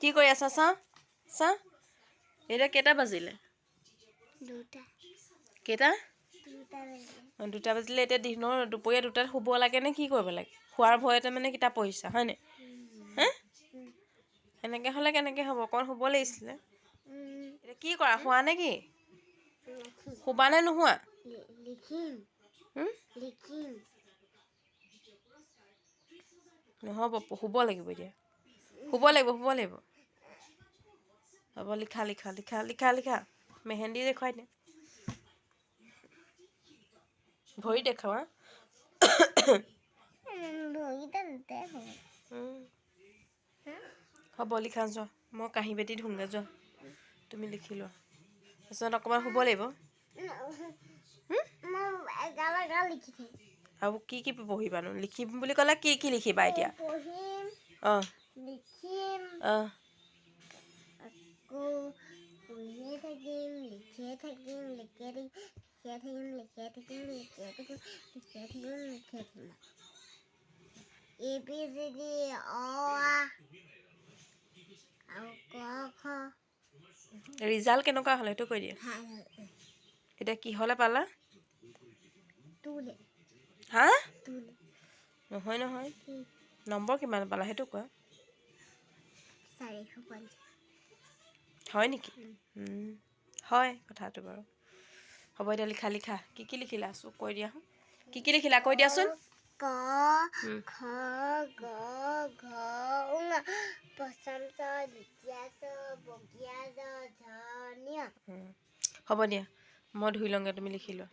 কি কৰি আছা চাওঁ চাওঁ এতিয়া কেইটা বাজিলে? দুটা। কেইটা? দুটা বাজিলে। অঁ, দুটা বাজিলে এতিয়া দিনৰ দুপৰীয়া দুটাত শুব লাগে নে কি কৰিব লাগে? খোৱাৰ ভয়তে মানে কিতাপ পঢ়িছা হয়নে হে? এনেকৈ হ'লে কেনেকৈ হ'ব? অকণ শুব লাগিছিলে। এতিয়া কি কৰা শুৱা নে কি? শুবা নে নোশোৱা? লিখিম। হুম? লিখিম। নহ'ব শুব লাগিব এতিয়া। শুব লাগিব শুব লাগিব। হ'ব লিখা লিখা লিখা লিখা লিখা মেহেন্দি দেখুৱাই দে ভৰি দেখুৱা হ'ব লিখা যোৱা মই কাঁহী বাতি ধুংগৈ যোৱা তুমি লিখি লোৱা তাৰপিছত অকণমান শুব লাগিব আৰু কি কি পঢ়িবানো লিখিম বুলি ক'লে কি কি লিখিবা এতিয়া অঁ লিখিম অঁ লিখিয়ে থাকিম লিখিয়ে থাকিম লিখিয়ে থাকিম লিখিয়ে থাকিম লিখিয়ে থাকিম লিখিয়ে থাকিম লিখিয়ে থাকিম এ বি চি ডি অ আ আৰু ক খ ৰিজাল্ট কেনেকুৱা হ'ল সেইটো কৈ দিয়া। এতিয়া কিহলৈ পালা? হা? নহয় নহয়। নম্বৰ কিমান পালা সেইটো কোৱা। হয় নেকি? হয় কথাটো বাৰু। হ'ব এতিয়া লিখা লিখা। কি কি লিখিলা? চোক কৈ দিয়া। কি কি লিখিলা? কৈ দিয়াচোন। ক উম, খ গ ঘ উঙ প্ৰথম চ দ্বিতীয় চ বগীয়া জ ঝনীয় উম। হ'ব দিয়া। মই ধুই লওঁগৈ তুমি লিখি লোৱা।